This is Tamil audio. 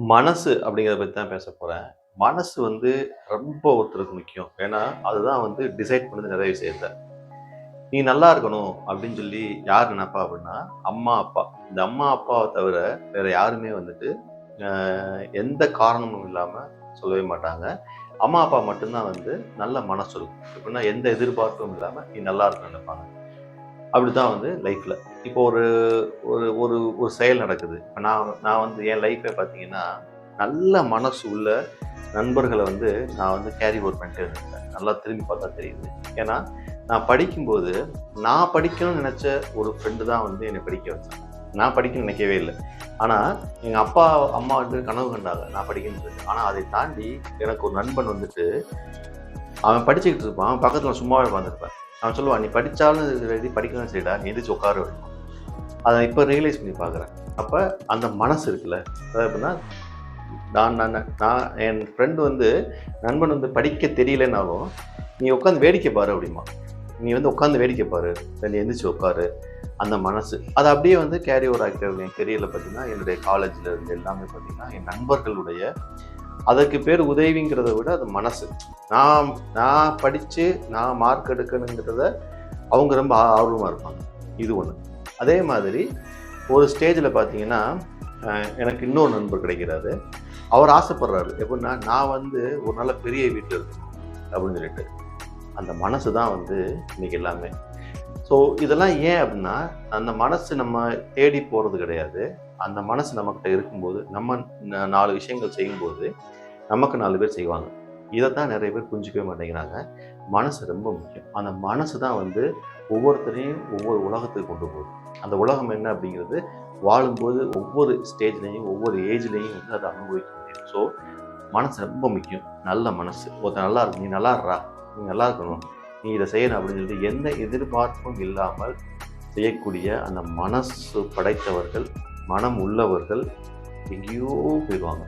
மனசு அப்படிங்கிறத பற்றி தான் பேச போகிறேன் மனசு வந்து ரொம்ப ஒருத்தருக்கு முக்கியம். ஏன்னா, அதுதான் வந்து டிசைட் பண்ணுது நிறைய விஷயத்த. "நீ நல்லா இருக்கணும்" அப்படின்னு சொல்லி யார் நினைப்பா அப்படின்னா, அம்மா, அப்பா. இந்த அம்மா, அப்பாவை தவிர வேற யாருமே வந்துட்டு எந்த காரணமும் இல்லாமல் சொல்லவே மாட்டாங்க. அம்மா, அப்பா மட்டும்தான் வந்து நல்ல மனசு இருக்கும். எப்படின்னா, எந்த எதிர்பார்ப்பும் இல்லாமல் நீ நல்லா இருக்கணும்னு நினைப்பாங்க. அப்படி தான் வந்து லைஃப்பில் இப்போ ஒரு ஒரு ஒரு ஒரு செயல் நடக்குது. இப்போ நான் நான் வந்து என் லைஃப்பே பார்த்தீங்கன்னா, நல்ல மனசு உள்ள நண்பர்களை வந்து நான் வந்து கேரி ஓவர் பண்ணிட்டே இருந்தேன். நல்லா திரும்பி பார்த்தா தெரியுது. ஏன்னா, நான் படிக்கும்போது, நான் படிக்கணும்னு நினச்ச ஒரு ஃப்ரெண்டு தான் வந்து என்னை படிக்க வச்சேன் நான் படிக்கணும்னு நினைக்கவே இல்லை ஆனால் எங்கள் அப்பா, அம்மா வந்து கனவு கண்டாங்க. நான் படிக்கணுன்றது சொல்லி. அதை தாண்டி எனக்கு ஒரு நண்பன் வந்துட்டு, அவன் படிச்சுக்கிட்டு இருப்பான். அவன் பக்கத்தில் சும்மாவே உட்காந்துருப்பேன். அவன் சொல்லுவான், "நீ படித்தாலும் சரி, படிக்கணும் சரிடா, நீ எந்திரிச்சு உட்காரு" அதை இப்போ ரியலைஸ் பண்ணி பார்க்குறேன். அப்போ அந்த மனசு இருக்குல்ல, அதாவது எப்படின்னா, நான் நான் நான் என் ஃப்ரெண்டு வந்து நண்பன் வந்து படிக்க தெரியலனாலும், "நீ உட்காந்து வேடிக்கை பாரு" அப்படிம்பான். "நீ வந்து உட்காந்து வேடிக்கை பாரு. இல்ல நீ எந்திரிச்சு உட்காரு." அந்த மனசு. அது அப்படியே வந்து கேரி ஓவர் ஆகிட்டே என் கெரியரில் பார்த்தீங்கன்னா, என்னுடைய காலேஜில் இருந்து எல்லாமே பார்த்தீங்கன்னா, என் நண்பர்களுடைய அதற்கு பேர் உதவிங்கிறத விட அது மனசு. நான் நான் படித்து நான் மார்க் எடுக்கணுங்கிறத அவங்க ரொம்ப ஆ இருப்பாங்க. இது ஒன்று அதே மாதிரி ஒரு ஸ்டேஜில் பார்த்தீங்கன்னா, எனக்கு இன்னொரு நண்பர் கிடைக்கிறாரு. அவர் ஆசைப்படுறாரு. எப்படின்னா, நான் வந்து ஒரு நல்ல பெரிய வீட்டில் இருக்கணும் அப்படின்னு சொல்லிட்டு. அந்த மனசு தான் வந்து இன்றைக்கி எல்லாமே. ஸோ இதெல்லாம் ஏன் அப்படின்னா, அந்த மனசு நம்ம தேடி போகிறது கிடையாது. அந்த மனசு நம்மக்கிட்ட இருக்கும்போது, நம்ம நாலு விஷயங்கள் செய்யும்போது, நமக்கு நாலு பேர் செய்வாங்க. இதை தான் நிறைய பேர் புரிஞ்சிக்கவே மாட்டேங்கிறாங்க. மனசு ரொம்ப முக்கியம். அந்த மனசு தான் வந்து ஒவ்வொருத்தரையும் ஒவ்வொரு உலகத்துக்கு கொண்டு போகுது. அந்த உலகம் என்ன அப்படிங்கிறது, வாழும்போது ஒவ்வொரு ஸ்டேஜ்லேயும் ஒவ்வொரு ஏஜ்லேயும் வந்து அதை அனுபவிக்க முடியும். ஸோ மனசு ரொம்ப முக்கியம். நல்ல மனசு. ஒருத்தர் நல்லா இருக்கும் "நீ நல்லா இருறா நீ நல்லா இருக்கணும். நீ இதை செய்யணும்" அப்படின்னு சொல்லிட்டு எந்த எதிர்பார்ப்பும் இல்லாமல் செய்யக்கூடிய அந்த மனசு படைத்தவர்கள், மனம் உள்ளவர்கள் எங்கேயோ போயிடுவாங்க.